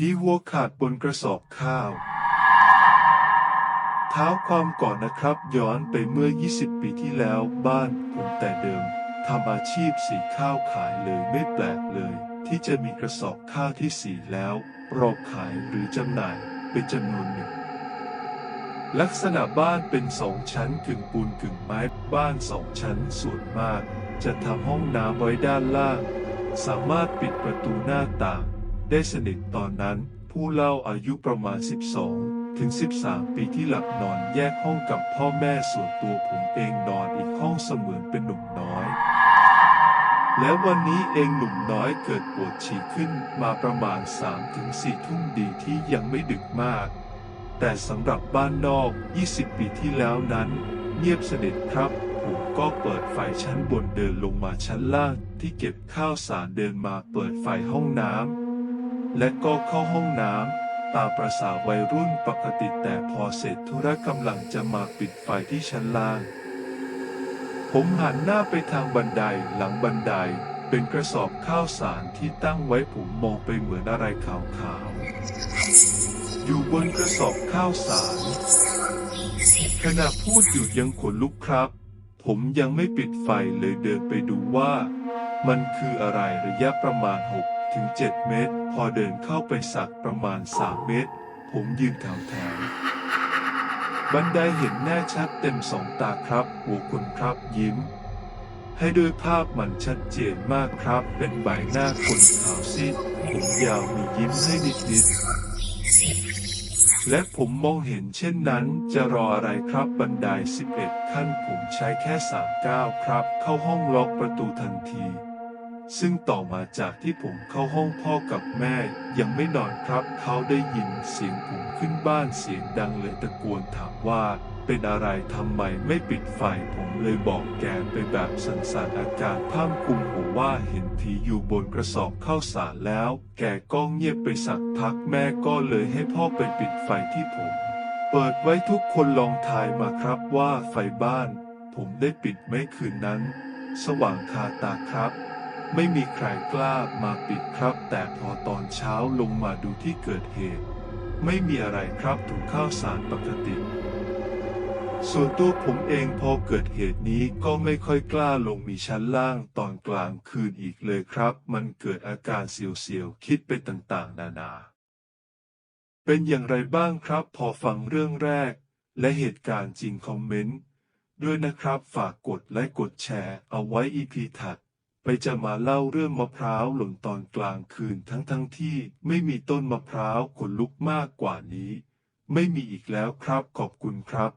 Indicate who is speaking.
Speaker 1: ผีหัวขาดบนกระสอบข้าว เท้าความก่อนนะครับย้อนไปเมื่อ 20 ปีที่แล้วบ้านผมแต่เดิมทำอาชีพสีข้าวขายเลยไม่แปลกเลย ที่จะมีกระสอบข้าวที่สีแล้วรอขายหรือจำหน่ายเป็นจำนวนหนึ่ง ลักษณะบ้านเป็นสองชั้นกึ่งปูนกึ่งไม้บ้านสองชั้นส่วนมาก จะทำห้องน้ำไว้ด้านล่าง สามารถปิดประตูหน้าต่าง ได้สนิทตอนนั้น ผู้เล่าอายุประมาณ 12 ถึง 13 ปีที่หลับนอนแยกห้องกับพ่อแม่ส่วนตัวผมเองนอนอีกห้องเสมือนเป็นหนุ่มน้อย แล้ววันนี้เองหนุ่มน้อยเกิดปวดฉี่ขึ้นมาประมาณ3ถึง4ทุ่มดีที่ยังไม่ดึกมาก แต่สำหรับบ้านนอก 20 ปีที่แล้วนั้น เงียบสนิทครับผมก็เปิดไฟชั้นบนเดินลงมาชั้นล่างที่เก็บข้าวสารเดินมาเปิดไฟห้องน้ำ และก็เข้าห้องน้ำตามประษาวัยรุ่นปกติแต่พอเสร็จธุระกำลังจะมาปิดไฟที่ชั้นล่าง ผมหันหน้าไปทางบันไดหลังบันไดเป็นกระสอบข้าวสารที่ตั้งไว้ผมมองไปเหมือนอะไรขาวๆ อยู่บนกระสอบข้าวสาร ขณะพูดอยู่ยังขนลุกครับ ผมยังไม่ปิดไฟเลยเดินไปดูว่า มันคืออะไรระยะประมาณ6 ถึง 7 เมตร พอเดินเข้าไปสักประมาณ 3 เมตร ผมยืนแถวแถวบันไดเห็นแน่ชัดเต็มสองตาครับหัวคุณครับยิ้ม ให้ด้วยภาพมันชัดเจนมากครับ เป็นใบหน้าคนขาวซีดผมยาวมียิ้มให้นิดๆและผมมองเห็นเช่นนั้นจะรออะไรครับบันได 11 ขั้นผมใช้แค่ 3 ก้าวครับ เข้าห้องล็อกประตูทันที ซึ่งต่อมาจากที่ผมเข้าห้องพ่อกับแม่ ยังไม่นอนครับ เขาได้ยินเสียงผมขึ้นบ้านเสียงดังเลยตะโกนถามว่า เป็นอะไรทำไมไม่ปิดไฟผมเลยบอกแกไปแบบสันๆอาการพร่ำคลุมหัวว่าเห็นผีอยู่บนกระสอบข้าวสารแล้ว แกก็เงียบไปสักพักแม่ก็เลยให้พ่อไปปิดไฟที่ผม เปิดไว้ทุกคนลองทายมาครับว่าไฟบ้าน ผมได้ปิดไหมคืนนั้น สว่างคาตาครับ ไม่มีใครกล้ามาปิดครับ แต่พอตอนเช้าลงมาดูที่เกิดเหตุ ไม่มีอะไรครับถุงข้าวสารปกติ ส่วนตัวผมเองพอเกิดเหตุนี้ก็ไม่ค่อยกล้าลงมีชั้นล่างตอนกลางคืนอีกเลยครับ มันเกิดอาการเสียวๆคิดไปต่างๆ นานา เป็นอย่างไรบ้างครับ พอฟังเรื่องแรก และเหตุการณ์จริงคอมเมนต์ด้วยนะครับฝากกดไลค์กดแชร์เอาไว้อีพีถัด ไปจะมาเล่าเรื่องมะพร้าวหล่นตอนกลางคืนทั้งทั้งๆที่ไม่มีต้นมะพร้าวขนลุกมากกว่านี้ ไม่มีอีกแล้วครับขอบคุณครับ